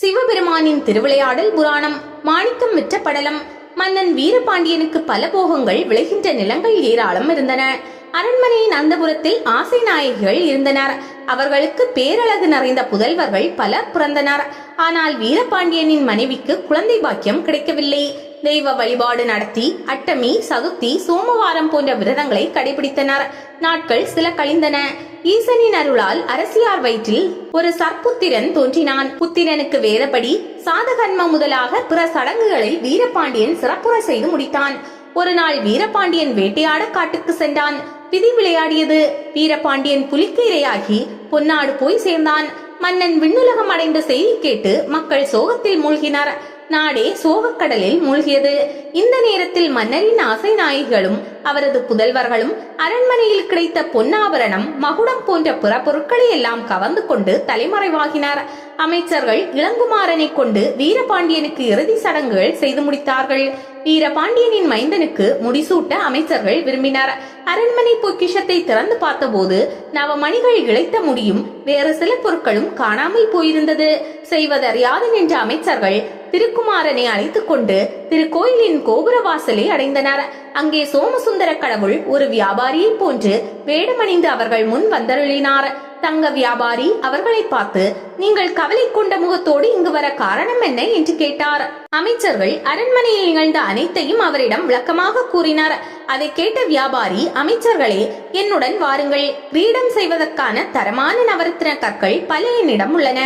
சிவபெருமானின் திருவிளையாடல் புராணம் மாணிக்கம் விற்ற படலம் மன்னன் வீரபாண்டியனுக்கு பல போகங்கள் விளைகின்ற நிலங்கள் ஏராளம் இருந்தன. அரண்மனையின் அந்தபுரத்தில் ஆசை நாயகிகள் இருந்தனர். அவர்களுக்கு பேரழகு நிறைந்த புதல்வர்கள் பலர் பிறந்தனர். ஆனால் வீரபாண்டியனின் மனைவிக்கு குழந்தை பாக்கியம் கிடைக்கவில்லை. தெய்வ வழிபாடு நடத்தி அட்டமி சதுர்த்தி சோமவாரம் போன்ற விரதங்களை கடைபிடித்தனர் நாட்கள் சில கழிந்தன ஈசனின் அருளால் அரசியார் வயிற்றில் ஒரு சற்புத்திரன் தோன்றினான் புத்திரனுக்கு வேறபடி சாதகர்ம முதலாக பிற சடங்குகளை வீரபாண்டியன் சிறப்புற செய்து முடித்தான் ஒரு நாள் வீரபாண்டியன் வேட்டையாட காட்டுக்கு சென்றான் விதி விளையாடியது வீரபாண்டியன் புலிக்கீரையாகி பொன்னாடு போய் சேர்ந்தான் மன்னன் விண்ணுலகம் அடைந்த செய்தி கேட்டு மக்கள் சோகத்தில் மூழ்கினர் நாடே சோகக்கடலில் மூழ்கியது. இந்த நேரத்தில் மன்னரின் ஆசை நாயகிகளும் அவரது புதல்வர்களும் அரண்மனையில் கிடைத்த பொன்னாபரணம் மகுடம் போன்ற பிற பொருட்களை எல்லாம் கவர்ந்து கொண்டு தலைமறைவாகினார். அமைச்சர்கள் இளங்குமாரனை கொண்டு வீரபாண்டியனுக்கு இறுதி சடங்குகள் செய்து முடித்தார்கள். வீரபாண்டியனின் மைந்தனுக்கு முடிசூட்ட அமைச்சர்கள் விரும்பினர். அரண்மனை பொக்கிஷத்தை திறந்து பார்த்தபோது நவமணிகள் இழைத்த முடியும் வேறு சில பொருட்களும் காணாமல் போயிருந்தது. செய்வதறியாது நின்ற அமைச்சர்கள் திருக்குமாரனை அழைத்துக் கொண்டு திருக்கோயிலின் கோபுர வாசலை அடைந்தனர். அங்கே சோமசுந்தர கடவுள் ஒரு வியாபாரியை போன்று வேடமணிந்து அவர்கள் முன் வந்தருளினார். தங்க வியாபாரி அவர்களை பார்த்து நீங்கள் கவலை கொண்ட முகத்தோடு இங்கு வர காரணம் என்ன? என்று கேட்டார். அமைச்சர்கள் அரண்மனையில் நிகழ்ந்த அனைத்தையும் அவரிடம் விளக்கமாக கூறினார். அதை கேட்ட வியாபாரி அமைச்சர்களே என்னுடன் வாருங்கள். கிரீடம் செய்வதற்கான தரமான நவரத்தின கற்கள் பல என்னிடம் உள்ளன.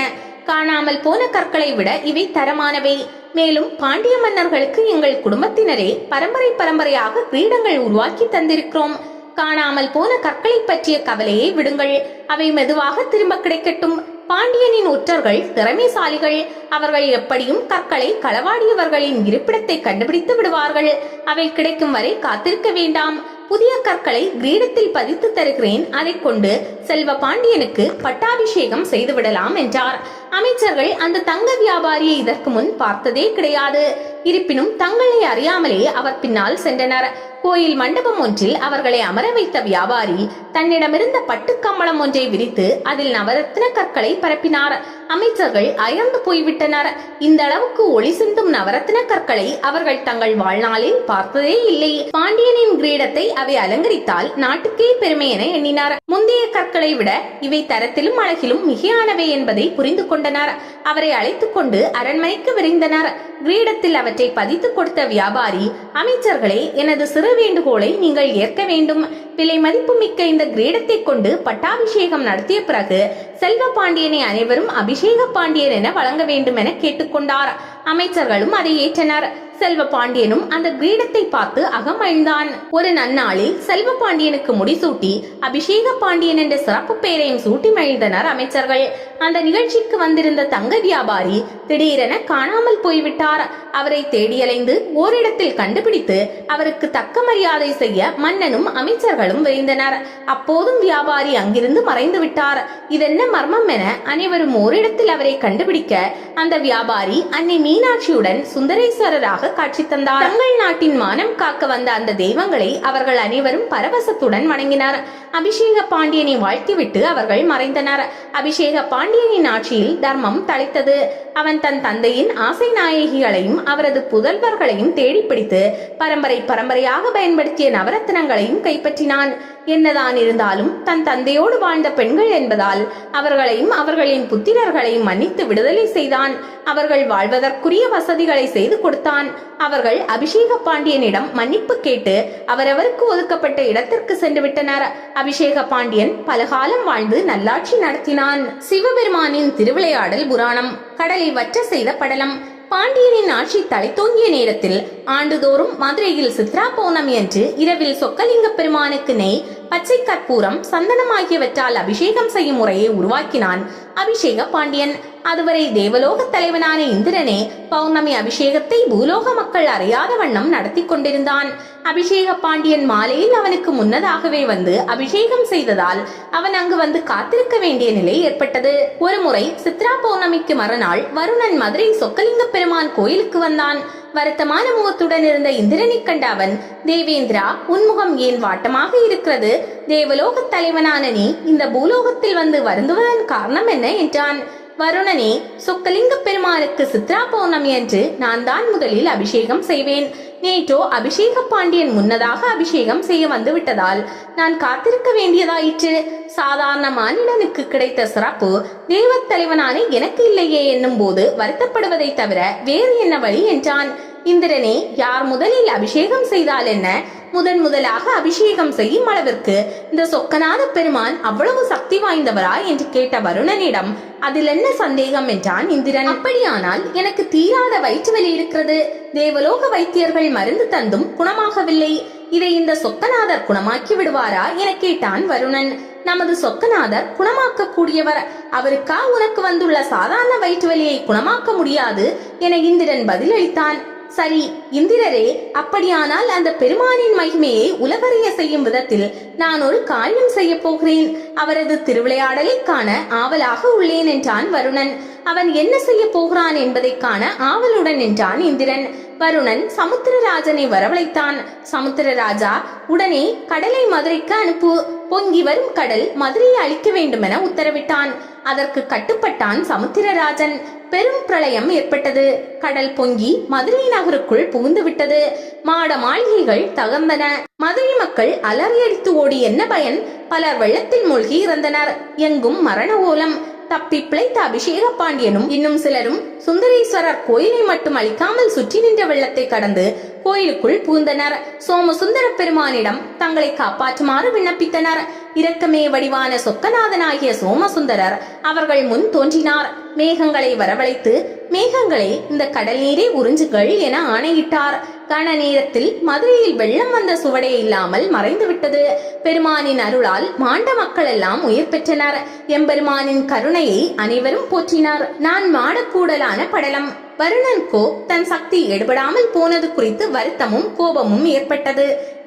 காணாமல் போன கற்களை விட இவை தரமானவை. மேலும் பாண்டிய மன்னர்களுக்கு எங்கள் குடும்பத்தினரே பரம்பரை பரம்பரையாக கிரீடங்கள் உருவாக்கி தந்திருக்கிறோம். காணாமல் போன கற்களை பற்றிய கவலையை விடுங்கள். அவை மெதுவாக திரும்ப கிடைக்கட்டும். பாண்டியனின் ஒற்றர்கள் திறமைசாலிகள் அவர்கள் எப்படியும் கற்களை களவாடியவர்களின் இருப்பிடத்தை கண்டுபிடித்து விடுவார்கள். அவை கிடைக்கும் வரை காத்திருக்க வேண்டாம். புதிய கற்களை கிரீடத்தில் பதித்து தருகிறேன். அதை கொண்டு செல்வ பாண்டியனுக்கு பட்டாபிஷேகம் செய்து விடலாம் என்றார். அமைச்சர்கள் அந்த தங்க வியாபாரியை இதற்கு முன் பார்த்ததே கிடையாது. இருப்பினும் தங்களை அறியாமலே அவர் பின்னால் சென்றனர். கோயில் மண்டபம் ஒன்றில் அவர்களை அமர வைத்த வியாபாரி தன்னிடமிருந்த பட்டுக்கம்பளம் ஒன்றை விரித்து அதில் நவரத்ன கற்களை பரப்பினார். அமைச்சர்கள் அயர்ந்து போய்விட்டனர். இந்த அளவுக்கு ஒளி சிந்தும் நவரத்ன கற்களை அவர்கள் தங்கள் வாழ்நாளில் பார்த்ததே இல்லை. பாண்டியனின் கிரீடத்தை அவை அலங்கரித்தால் நாட்டுக்கே பெருமை என எண்ணினார். முந்தைய கற்களை விட இவை தரத்திலும் அழகிலும் மிகையானவை என்பதை புரிந்து கொண்டனர். அவரை அழைத்துக் கொண்டு அரண்மனைக்கு விரைந்தனர். கிரீடத்தில் அவற்றை பதித்து கொடுத்த வியாபாரி அமைச்சர்களே எனது சிறு வேண்டுகோளை நீங்கள் ஏற்க வேண்டும். விலை மதிப்புமிக்க இந்த கிரீடத்தை கொண்டு பட்டாபிஷேகம் நடத்திய பிறகு செல்வ பாண்டியனை அனைவரும் அபிஷேக பாண்டியன் என வழங்க வேண்டும் என கேட்டுக்கொண்டார். அமைச்சர்களும் அதை ஏற்றனர். செல்வ பாண்டியனும் அந்த கிரீடத்தை பார்த்து அகமழ்ந்தான் ஒரு நன்னாளில் செல்வ பாண்டியனுக்கு முடிசூட்டி அபிஷேக பாண்டியன் என்ற சிறப்பு பெயரையும் சூட்டி மகிழ்ந்தனர் அமைச்சர்கள். அந்த நிகழ்ச்சிக்கு வந்திருந்த தங்க வியாபாரி திடீரென காணாமல் போய்விட்டார். அவரை தேடியலைந்து ஓரிடத்தில் கண்டுபிடித்து அவருக்கு தக்க மரியாதை செய்ய மன்னனும் அமைச்சர்களும் விரைந்தனர். அப்போதும் வியாபாரி அங்கிருந்து மறைந்து விட்டார். இதென்ன மர்மம் என அனைவரும் ஓரிடத்தில் அவரை கண்டுபிடிக்க அந்த வியாபாரி அன்னை மீனாட்சியுடன் சுந்தரேஸ்வரராக காட்சி தந்தார். தங்கள் நாட்டின் மானம் காக்க வந்த அந்த தெய்வங்களை அவர்கள் அனைவரும் பரவசத்துடன் வணங்கினார். அபிஷேக பாண்டியனை வாழ்த்திவிட்டு அவர்கள் மறைந்தனர். அபிஷேக பாண்டியனின் ஆட்சியில் தர்மம் தழைத்தது. அவன் தன் தந்தையின் ஆசை நாயகிகளையும் அவரது புதல்வர்களையும் தேடிப்பிடித்து பரம்பரை பரம்பரையாக பயன்படுத்திய நவரத்தினங்களையும் கைப்பற்றினான். என்னதான் இருந்தாலும் தன் தந்தையோடு வாழ்ந்த பெண்கள் என்பதால் அவர்களையும் அவர்களின் புத்திரர்களையும் மன்னித்து விடுதலை செய்தான். அவர்கள் வாழ்வதற்குரிய வசதிகளை செய்து கொடுத்தான். அவர்கள் அபிஷேக பாண்டியனிடம் மன்னிப்பு கேட்டு அவரவருக்கு ஒதுக்கப்பட்ட இடத்திற்கு சென்று விட்டனர். அபிஷேக பாண்டியன் பலகாலம் வாழ்ந்து நல்லாட்சி நடத்தினான். சிவபெருமானின் திருவிளையாடல் புராணம் கடலை வற்ற செய்த படலம் பாண்டியனின் ஆட்சி தலைத்தோங்கிய நேரத்தில் ஆண்டுதோறும் மதுரையில் சித்ரா பௌர்ணமி அன்று இரவில் சொக்கலிங்க பெருமானுக்கு நெய் பச்சை கற்பூரம் சந்தனம் ஆகியவற்றால் அபிஷேகம் செய்யும் முறையை உருவாக்கினான் அபிஷேக பாண்டியன். அதுவரை தேவலோக தலைவனான இந்திரனே பௌர்ணமி அபிஷேகத்தை பூலோக மக்கள் அறியாத வண்ணம் நடத்தி கொண்டிருந்தான். அபிஷேக பாண்டியன் மாலையில் அவனுக்கு முன்னதாகவே வந்து அபிஷேகம் செய்ததால் அவன் அங்கு வந்து காத்திருக்க வேண்டிய நிலை ஏற்பட்டது. ஒருமுறை சித்ரா பௌர்ணமிக்கு மறுநாள் வருணன் மதுரை சொக்கலிங்க பெருமான் கோயிலுக்கு வந்தான். வருத்தமான முகத்துடன் இருந்த இந்திரனை கண்ட அவன் தேவேந்திரா உன்முகம் ஏன் வாட்டமாக இருக்கிறது? தேவலோக தலைவனான நீ இந்த பூலோகத்தில் வந்து வருந்துவதன் காரணம் என்ன? என்றான். வருணனே சொக்கலிங்க பெருமானுக்கு சித்ரா பௌர்ணமி அன்று நான் தான் முதலில் அபிஷேகம் செய்வேன். நேற்றோ அபிஷேக பாண்டியன் முன்னதாக அபிஷேகம் செய்ய வந்துவிட்டதால் நான் காத்திருக்க வேண்டியதாயிற்று. சாதாரண மானிடனுக்கு கிடைத்த சிறப்பு தெய்வத் தலைவனான எனக்கு இல்லையே என்னும் போது வருத்தப்படுவதை தவிர வேறு என்ன வழி என்றான். இந்திரனே யார் முதலில் அபிஷேகம் செய்தால் என்ன? முதன் முதலாக அபிஷேகம் செய்யும் அளவிற்கு இந்த சொக்கநாத பெருமான் அவ்வளவு சக்தி வாய்ந்தவரா என்று கேட்ட வருணனிடம் அதில் என்ன சந்தேகம் என்றான் இந்திரன். அப்படியானால் எனக்கு தீராத வயிற்று வலி இருக்கிறது. தேவலோக வைத்தியர்கள் மருந்து தந்தும் குணமாகவில்லை. இதை இந்த சொக்கநாதர் குணமாக்கி விடுவாரா? என கேட்டான் வருணன். நமது சொக்கநாதர் குணமாக்க கூடியவர் அவருக்கா உனக்கு வந்துள்ள சாதாரண வயிற்று வலியை குணமாக்க முடியாது? என இந்திரன் பதிலளித்தான். சரி இந்திரரே அப்படியானால் அந்த பெருமானின் மகிமையை உலகறிய செய்யும் விதத்தில் நான் ஒரு காரியம் செய்ய போகிறேன். அவரது திருவிளையாடலை காண ஆவலாக உள்ளேன் என்றான் வருணன். அவன் என்ன செய்ய போகிறான் என்பதை காண ஆவலுடன் என்றான் இந்திரன். வருணன் சமுத்திரராஜனை வரவழைத்தான். சமுத்திரராஜா உடனே கடலை மதுரைக்கு அனுப்பு. பொங்கி வரும் கடல் மதுரையை அழிக்க வேண்டுமென உத்தரவிட்டான். அதற்கு கட்டுப்பட்டான் சமுத்திரராஜன். பெரும் பிரளயம் ஏற்பட்டது. கடல் பொங்கி மதுரை நகருக்குள் புகுந்து விட்டது மாட மாளிகைகள் தகர்ந்தன. மதுரை மக்கள் அலறியடித்து ஓடி என்ன பயன்? பலர் வெள்ளத்தில் மூழ்கி இறந்தனர். எங்கும் மரண ஓலம். தப்பி பிழைத்த அபிஷேக பாண்டியனும் இன்னும் சிலரும் சுந்தரேஸ்வரர் கோயிலை மட்டும் அழிக்காமல் சுற்றி நின்ற வெள்ளத்தை கடந்து கோயிலுக்குள் புகுந்தனர். சோமசுந்தர பெருமானிடம் தங்களை காப்பாற்றுமாறு விண்ணப்பித்தனர். இரக்கமே வடிவான சொக்கநாதனாகிய சோமசுந்தரர் அவர்கள் முன் தோன்றினார். மேகங்களை வரவழைத்து மேகங்களை இந்த கடல் நீரை உறிஞ்சுகள் என ஆணையிட்டார். கன நேரத்தில் மதுரையில் வெள்ளம் வந்த சுவடே இல்லாமல் மறைந்துவிட்டது. பெருமானின் அருளால் மாண்ட மக்கள் எல்லாம் உயிர் பெற்றனர். எம்பெருமானின் கருணையை அனைவரும் போற்றினார். நான் மாடக்கூடலான படலம். வருணன்கோ தன் சக்தி எடுபடாமல் போனது குறித்து வருத்தமும் கோபமும் ஏற்பட்டது.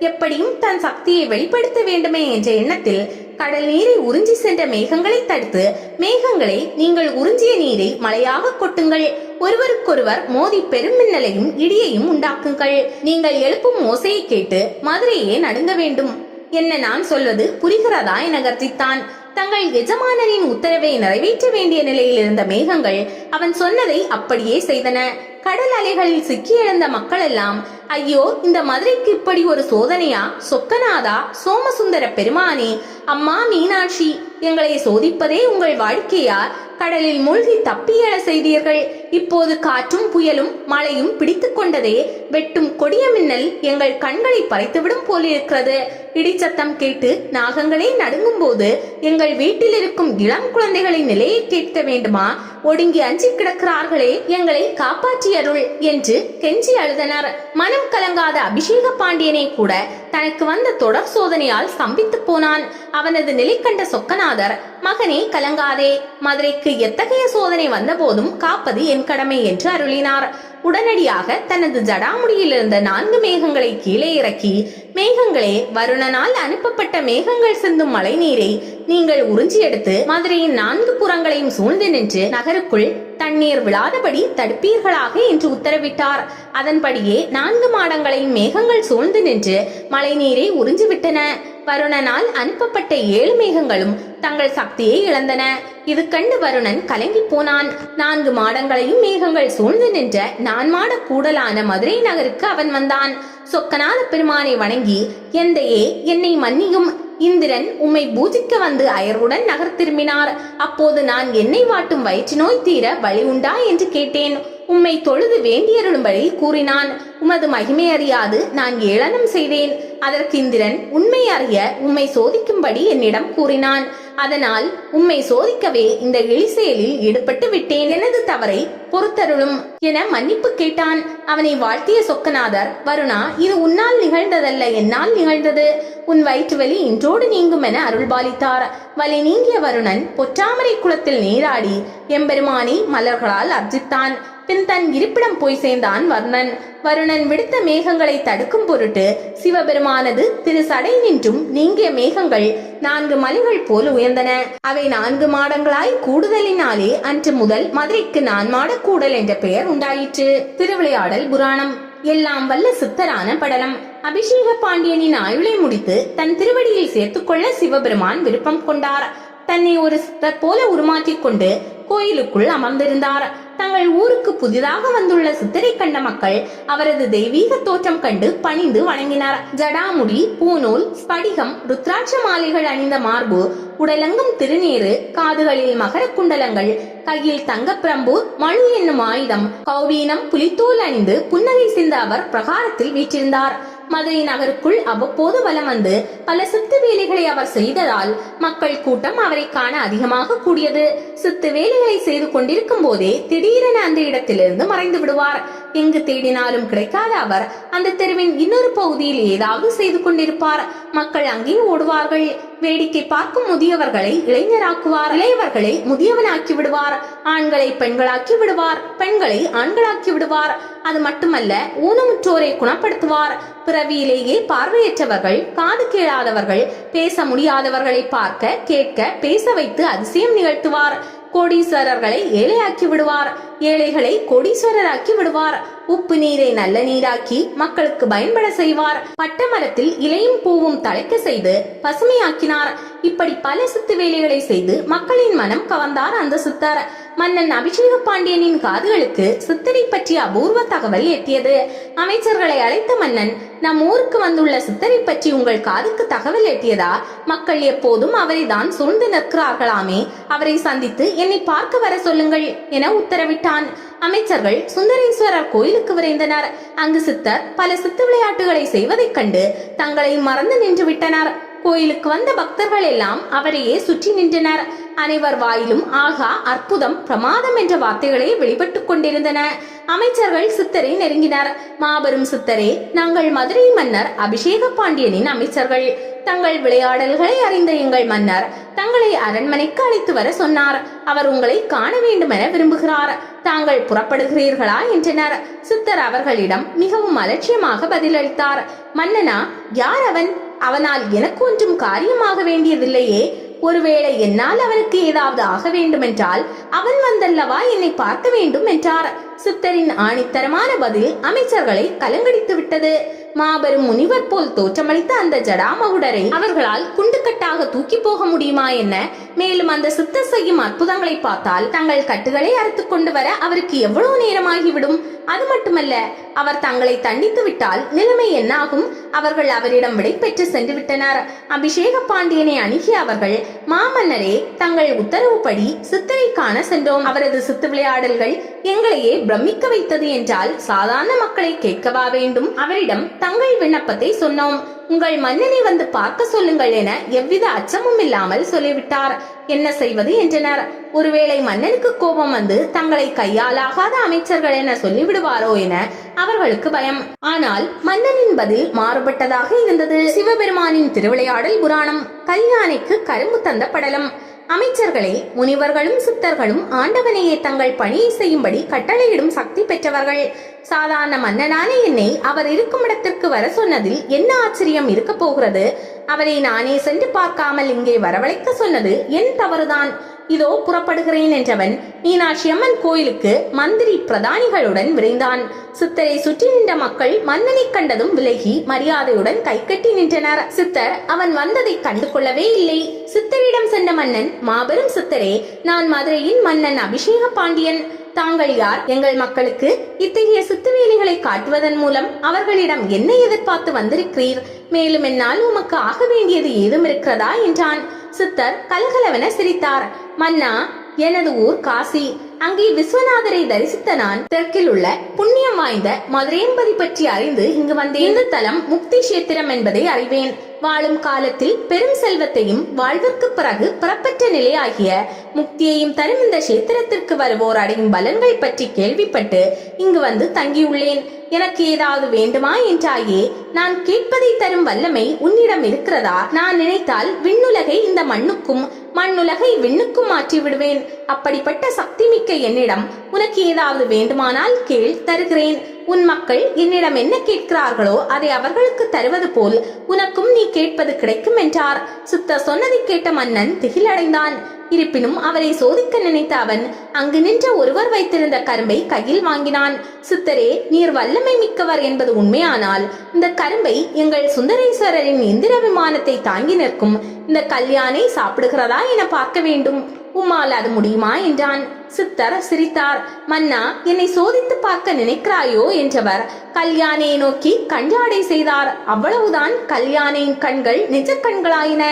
எப்படியும் தன் சக்தியை வெளிப்படுத்த வேண்டுமே என்ற எண்ணத்தில் கடல் நீரை உறிஞ்சி சென்ற மேகங்களை தடுத்து மேகங்களை நீங்கள் உறிஞ்சிய நீரை மழையாக கொட்டுங்கள். ஒருவருக்கொருவர் மோதி பெரும் மின்னலையும் இடியையும் உண்டாக்குங்கள். நீங்கள் எழுப்பும் ஓசையை கேட்டு மதுரையே நடுங்க வேண்டும். என்ன நான் சொல்வது புரிகிறதா என கர்ஜித்தான் தங்கள் எஜமானனின் உத்தரவை நிறைவேற்ற வேண்டிய நிலையில் இருந்த மேகங்கள் அவன் சொன்னதை அப்படியே செய்தன. கடல் அலைகளில் சிக்கி எழுந்த மக்கள் எல்லாம் ஐயோ இந்த மதுரைக்கு இப்படி ஒரு சோதனையா? சொக்கநாதா சோமசுந்தர பெருமானே அம்மா மீனாட்சி எங்களை சோதிப்பதே உங்கள் வாழ்க்கையா? கடலில் மூழ்கி தப்பி எழ செய்தீர்கள். இப்போது காற்றும் புயலும் மழையும் பிடித்துக் கொண்டதே வெட்டும் கொடிய மின்னல் எங்கள் கண்களை பறைத்துவிடும் போலிருக்கிறது. இடிச்சத்தம் கேட்டு நாகங்களே நடுங்கும் போது எங்கள் வீட்டில் இருக்கும் இளம் குழந்தைகளின் நிலையை கேட்க வேண்டுமா? ஒடுங்கி அஞ்சி கிடக்கிறார்களே எங்களை காப்பாற்றியருள் என்று கெஞ்சி அழுதனர். மனம் கலங்காத அபிஷேக பாண்டியனை கூட தனக்கு வந்த தொடர் சோதனையால் ஸ்தம்பித்து போனான். அவனது நிலை கண்ட சொக்கநாதர் மகனே கலங்காதே. மதுரைக்கு எத்தகைய சோதனை வந்தபோதும் காப்பது என் கடமை என்று அருளினார். உடனடியாக தனது ஜடாமுடியில் இருந்த நான்கு மேகங்களை கீழே இறக்கி மேகங்களே வருணனால் அனுப்பப்பட்ட மேகங்கள் சிந்தும் மழை நீரை நீங்கள் உறிஞ்சி எடுத்து மதுரையின் நான்கு புறங்களையும் சூழ்ந்து நின்று நகருக்குள் தண்ணீர் விழாதபடி தடுப்பீர்களாக என்று உத்தரவிட்டார். அதன்படியே நான்கு மாடங்களையும் மேகங்கள் சூழ்ந்து நின்று மழை நீரை உறிஞ்சிவிட்டன. வருணனால் அனுப்பப்பட்ட ஏழு மேகங்களும் தங்கள் சக்தியை இழந்தன. இது கண்டு வருணன் கலங்கி போனான். நான்கு மாடங்களையும் மேகங்கள் சூழ்ந்து நின்ற நான் மாட கூடலான மதுரை நகருக்கு அவன் வந்தான். சொக்கநாத பெருமானை வணங்கி எந்தையே என்னை மன்னியும். இந்திரன் உம்மை பூஜிக்க வந்து அயருடன் நகர் திரும்பினார். அப்போது நான் எண்ணெய் வாட்டும் வயிற்று நோய் தீர வழி உண்டா என்று கேட்டேன். உம்மை தொழுது வேண்டியருளும்படி கூறினான். உமது மகிமை அறியாது நான் ஏளனம் செய்தேன். அதற்கு இந்திரன் உண்மை அறிய உம்மை சோதிக்கும்படி என்னிடம் கூறினான். அதனால் உம்மை சோதிக்கவே இந்த இழிசெயலில் ஈடுபட்டு விட்டேன். எனது தவறை பொறுத்தருளும் என மன்னிப்பு கேட்டான். அவனை வாழ்த்திய சொக்கநாதர் வருணா இது உன்னால் நிகழ்ந்ததல்ல என்னால் நிகழ்ந்தது. உன் வயிற்று வலி இன்றோடு நீங்கும் என அருள்பாலித்தார். வலி நீங்கிய வருணன் பொற்றாமரை குளத்தில் நீராடி எம்பெருமானை மலர்களால் அர்ஜித்தான். பின் தன் இருப்பிடம் போய் சேர்ந்தான் வர்ணன். வருணன் விடுத்த மேகங்களை தடுக்கும் பொருட்டு சிவபெருமானது திரு சடை நின்றும் நீங்கிய மேகங்கள் நான்கு மலைகள் போல் உயர்ந்தன. அவை நான்கு மாடங்களாய் கூடுதலினாலே அன்று முதல் மதுரைக்கு நான் மாடக் கூடல் என்ற பெயர் உண்டாயிற்று. திருவிளையாடல் புராணம். எல்லாம் வல்ல சித்தரான படலம். அபிஷேக பாண்டியனின் ஆயுளை முடித்து தன் திருவடியில் சேர்த்துக்கொள்ள சிவபெருமான் விருப்பம் கொண்டார். தன்னை ஒரு சித்தர் போல உருமாற்றிக் கொண்டு கோயிலுக்குள் அமர்ந்திருந்தார். தங்கள் ஊருக்கு புதிதாக வந்துள்ள சித்தரை கண்ட மக்கள் அவரது தெய்வீக தோற்றம் கண்டு பணிந்து வணங்கினார். ஜடாமுடி பூநூல் ஸ்படிகம் ருத்ராட்ச மாலைகள் அணிந்த மார்பு உடலங்கும் திருநீறு காதுகளில் மகர குண்டலங்கள் கையில் தங்கப்பிரம்பு மழு என்னும் ஆயுதம் கௌவீனம் புலித்தோல் அணிந்து புன்னகை சிந்த அவர் பிரகாரத்தில் வீற்றிருந்தார். மதுரை நகருக்குள் அவ்வப்போது வலம் வந்து பல சித்து வேலைகளை அவர் செய்ததால் மக்கள் கூட்டம் அவரை காண அதிகமாக கூடியது. சித்து வேலைகளை செய்து கொண்டிருக்கும் போதே திடீரென அந்த இடத்திலிருந்து மறைந்து விடுவார். எங்கு தேடினாலும் கிடைக்காத அவர் அந்த தெருவின் இன்னொரு பகுதியில் ஏதாவது செய்து கொண்டிருப்பார். மக்கள் அங்கே ஓடுவார்கள். வேடிக்கை பார்க்கும் முதியவர்களை இளைஞராக்குவார். இளையவர்களை முதியவனாக்கி விடுவார். ஆண்களை பெண்களாக்கி விடுவார். பெண்களை ஆண்களாக்கி விடுவார். அது மட்டுமல்ல ஊனமுற்றோரை குணப்படுத்துவார். பிறவியிலேயே பார்வையற்றவர்கள் காது கேளாதவர்கள் பேச முடியாதவர்களை பார்க்க கேட்க பேச வைத்து அதிசயம் நிகழ்த்துவார். கோடீஸ்வரர்களை ஏழையாக்கி விடுவார். ஏழைகளை கோடீஸ்வரராக்கி விடுவார். உப்பு நீரை நல்ல நீராக்கி மக்களுக்கு பயன்பட செய்வார். பட்ட மரத்தில் இலையும் பூவும் தழைக்க செய்து பசுமையாக்கினார். இப்படி பல சித்து வேலைகளை செய்து மக்களின் மனம் கவர்ந்தார் அந்த சித்தர். மன்னன் அபிஷேக பாண்டியனின் காதுகளுக்கு சித்தரை பற்றிய அபூர்வ தகவல் எட்டியது. அமைச்சர்களை அழைத்த மன்னன் நம் ஊருக்கு வந்துள்ள சித்தரை பற்றி உங்கள் காதுக்கு தகவல் எட்டியதா? மக்கள் எப்போதும் அவரை தான் சூழ்ந்து நிற்கிறார்களாமே. அவரை சந்தித்து என்னை பார்க்க வர சொல்லுங்கள் என உத்தரவிட்டான். அமைச்சர்கள் சுந்தரேஸ்வரர் கோயிலுக்கு விரைந்தனர். அங்கு சித்தர் பல சித்து விளையாட்டுகளை செய்வதைக் கண்டு தங்களை மறந்து நின்று விட்டனர். கோயிலுக்கு வந்த பக்தர்கள் எல்லாம் அவரையே சுற்றி நின்றனர். அனைவர் வாயிலும் ஆகா அற்புதம் பிரமாதம் என்ற வார்த்தைகளே வெளிப்பட்டுக் கொண்டிருந்தன. அமைச்சர்கள் சித்தரை நெருங்கினர். மாபெரும் சித்தரே நாங்கள் மதுரை மன்னர் அபிஷேக பாண்டியனின் அமைச்சர்கள். தங்கள் விளையாடல்களை அறிந்த எங்கள் மன்னர் தங்களை அரண்மனைக்கு அழைத்து வர சொன்னார். அவர் உங்களை காண வேண்டும் என விரும்புகிறார். தாங்கள் புறப்படுகிறீர்களா? என்றனர். சித்தர் அவர்களிடம் மிகவும் அலட்சியமாக பதிலளித்தார். மன்னனா யார் அவன்? அவனால் எனக்கு ஒன்றும் காரியமாக வேண்டியதில்லையே. ஒருவேளை என்னால் அவனுக்கு ஏதாவது ஆக வேண்டுமென்றால் அவன் வந்தல்லவா என்னை பார்க்க வேண்டும் என்றார். சித்தரின் ஆணித்தரமான பதில் அமைச்சர்களை கலங்கடித்து விட்டது. மாபெரும் முனிவர் போல் தோற்றமளித்த அந்த ஜடாமகுடரை அவர்களால் குண்டுக்கட்டாக தூக்கி போக முடியுமா என்ன? மேலும் அந்த சித்தர் செய்யும் அற்புதங்களை பார்த்தால் தங்கள் கட்டுகளை அறுத்து கொண்டு வர அவருக்கு எவ்வளவு நேரமாகிவிடும்? அது மட்டுமல்ல அவர் தங்களை தண்டித்து விட்டால் நிலைமை என்னாகும்? அவர்கள் அவரிடம் விடை பெற்று சென்று விட்டனர். அபிஷேக பாண்டியனை அணுகிய அவர்கள் மாமன்னரே தங்கள் உத்தரவுப்படி சித்தரை காண சென்றோம். அவரது சித்து விளையாடல்கள் எங்களையே பிரமிக்க வைத்தது என்றால் சாதாரண மக்களை கேட்கவா வேண்டும்? அவரிடம் தங்கள் விண்ணப்பத்தை சொன்னோம். உங்கள் மன்னனை வந்து பார்க்க சொல்லுங்கள் என எவ்வித அச்சமும் இல்லாமல் சொல்லிவிட்டார். என்ன செய்வது என்றனர். ஒருவேளை மன்னனுக்கு கோபம் வந்து தங்களை கையாலாகாத அமைச்சர்கள் என சொல்லிவிடுவாரோ என அவர்களுக்கு பயம். ஆனால் மன்னனின் பதில் மாறுபட்டதாக இருந்தது. சிவபெருமானின் திருவிளையாடல் புராணம் கல்யாணிக்கு கரும்பு தந்த படலம். அமைச்சர்களே முனிவர்களும் சித்தர்களும் ஆண்டவனையே தங்கள் பணியை செய்யும்படி கட்டளையிடும் சக்தி பெற்றவர்கள். சாதாரண மன்னனான என்னை அவர் இருக்கும் இடத்திற்கு வர சொன்னதில் என்ன ஆச்சரியம் இருக்க போகிறது? அவரை நானே சென்று பார்க்காமல் இங்கே வரவழைக்க சொன்னது என் தவறுதான். இதோ புறப்படுகிறேன் என்றவன் மீனாட்சி அம்மன் கோயிலுக்கு மந்திரி பிரதானிகளுடன் விரைந்தான். சித்தரை சுற்றி நின்ற மக்கள் மன்னனை கண்டதும் விலகி மரியாதையுடன் கைகட்டி நின்றனர். சித்தர் அவன் வந்ததை கண்டு கொள்ளவே இல்லை. சித்தரிடம் சென்ற மன்னன் மாபெரும் சித்தரே நான் மதுரையின் மன்னன் அபிஷேக பாண்டியன் தாங்கள் யார்? எங்கள் மக்களுக்கு இத்தகைய சித்துவேலிகளை காட்டுவதன் மூலம் அவர்களிடம் என்ன எதிர்பார்த்து வந்திருக்கிறீர்? மேலும் என்னால் உமக்கு ஆக வேண்டியது ஏதும் இருக்கிறதா? என்றான். சித்தர் கலகலவென சிரித்தார். மன்னா எனது ஊர் காசி. அங்கே விஸ்வநாதரை தரிசித்த நான் தெற்கில் உள்ள புண்ணியம் வாய்ந்த மதுரேம்பதி பற்றி அறிந்து இங்கு வந்தேன். இந்த தலம் முக்தி கஷேத்திரம் என்பதை அறிவேன். வாழும் காலத்தில் பெரும் செல்வத்தையும் வாழ்விற்கு பிறகு புறப்பற்ற நிலையாகிய முக்தியையும் தரும் இந்த கஷேத்திரத்திற்கு வருவோர் அடையும் பலன்கள் பற்றி கேள்விப்பட்டு இங்கு வந்து தங்கியுள்ளேன். எனக்கு ஏதாவது வேண்டுமா என்றாயே நான் கேட்பதை தரும் வல்லமை உன்னிடம் இருக்கிறதா? நான் நினைத்தால் விண்ணுலகை இந்த மண்ணுக்கும் மண்ணுலகை விண்ணுக்கும் மாற்றி விடுவேன் அப்படிப்பட்ட சக்தி மிக்க என்னிடம் உனக்கு ஏதாவது வேண்டுமானால் கேள் தருகிறேன். உன் மக்கள் என்னிடம் என்ன கேட்கிறார்களோ அதை அவர்களுக்கு தருவது போல் உனக்கும் நீ கேட்பது கிடைக்கும் என்றார். சித்தர் சொன்னதை கேட்ட மன்னன் திகிலடைந்தான். இருப்பினும் அவரை சோதிக்க நினைத்த அவன் அங்கு நின்ற ஒருவர் வைத்திருந்த கரும்பை கையில் வாங்கினான். சித்தரே நீர் வல்லமை மிக்கவர் என்பது உண்மையானால் இந்த கரும்பை எங்கள் சுந்தரேஸ்வரரின் இந்திர விமானத்தை தாங்கி நிற்கும். இந்த கல்யாணை சாப்பிடுகிறதா என பார்க்க வேண்டும். உம்மால் அது முடியுமா? என்றான். சித்தர் சிரித்தார். மன்னா என்னை சோதித்து பார்க்க நினைக்கிறாயோ? என்றவர் கல்யாணியை நோக்கி கஞ்சாடை செய்தார். அவ்வளவுதான். கல்யாணியின் கண்கள் நிஜ கண்களாயின.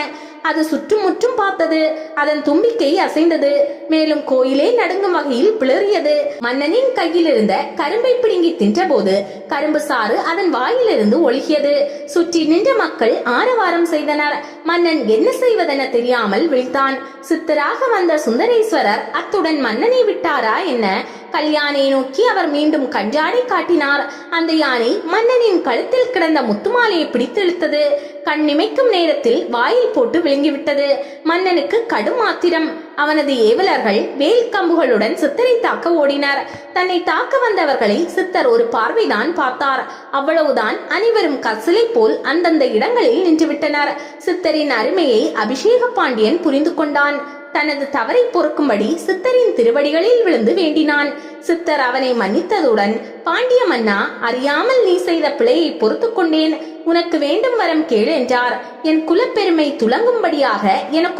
அது சுற்றுமுற்றும் பார்த்தது. அதன் தும்பிக்கை அசைந்தது. மேலும் கோயிலே நடுங்கும் வகையில் பிளறியது. மன்னனின் கையில் இருந்த கரும்பை பிடுங்கி தின்றபோது கரும்பு சாறு அதன் வாயிலிருந்து ஒழுகியது. சுற்றி நின்ற மக்கள் ஆரவாரம் செய்தனர். மன்னன் என்ன செய்வதென தெரியாமல் விழித்தான் சித்தராக வந்த சுந்தரேஸ்வரர் அத்துடன் மன்னனை விட்டாரா என்ன? கல்யாணியை நோக்கி அவர் மீண்டும் கஞ்சாடை காட்டினார். அந்த யானை மன்னனின் கழுத்தில் கிடந்த முத்துமாலையை பிடித்தெழுத்தது கண் இமைக்கும் நேரத்தில் வாயில் போட்டு விழுங்கிவிட்டது. மன்னனுக்கு கடும் ஆத்திரம். அவனது ஏவலர்கள் வேல் கம்புகளுடன் சித்தரை தாக்க ஓடினர். தன்னை தாக்க வந்தவர்களை சித்தர் ஒரு பார்வைதான் பார்த்தார். அவ்வளவுதான் அனைவரும் கசலை போல் அந்தந்த இடங்களில் நின்றுவிட்டனர். சித்தரின் அருமையை அபிஷேக பாண்டியன் புரிந்து கொண்டான். தனது தவறை பொறுக்கும்படி சித்தரின் திருவடிகளில் விழுந்து வேண்டினான். சித்தர் அவனை மன்னித்ததுடன் பாண்டிய மன்னா அறியாமல் நீ செய்த பிழையை பொறுத்துக் கொண்டேன். உனக்கு வேண்டும் வரம் கேள் என்றார். என் குலப்பெருமை துலங்கும்படியாக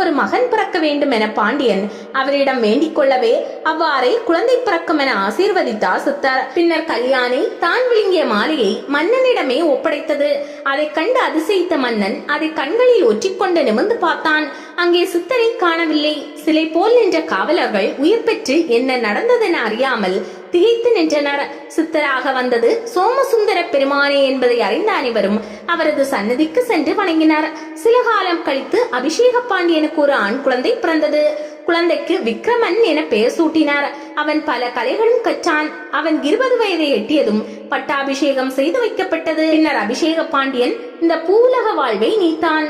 ஒரு மகன் பிறக்க வேண்டும் என பாண்டியன் அவரிடம் வேண்டிக் கொள்ளவே அவ்வாறே குழந்தை பிறக்கும் என ஆசீர்வதித்தார் சித்தர். பின்னர் கல்யாணி தான் விழுங்கிய மாலையை மன்னனிடமே ஒப்படைத்தது. அதை கண்டு அதிசயித்த மன்னன் அதை கண்களில் ஒற்றிக்கொண்டு நிமிர்ந்து பார்த்தான். அங்கே சித்தரை காணவில்லை. சிலை போல் நின்ற காவலர்கள் உயிர் பெற்று என்ன நடந்ததென அறியாமல் திகைத்து நின்றனர் சித்தராக வந்தது சோமசுந்தர பெருமானே என்பதை அறிந்த அனைவரும் அவரது சன்னதிக்கு சென்று வணங்கினார். சில காலம் கழித்து அபிஷேக பாண்டியனுக்கு ஒரு ஆண் குழந்தை பிறந்தது. குழந்தைக்கு விக்ரமன் என பெயர் சூட்டினார். அவன் பல கலைகளும் கற்றான். அவன் இருபது வயதை எட்டியதும் பட்டாபிஷேகம் செய்து வைக்கப்பட்டது. பின்னர் அபிஷேக பாண்டியன் இந்த பூலக வாழ்வை நீத்தான்.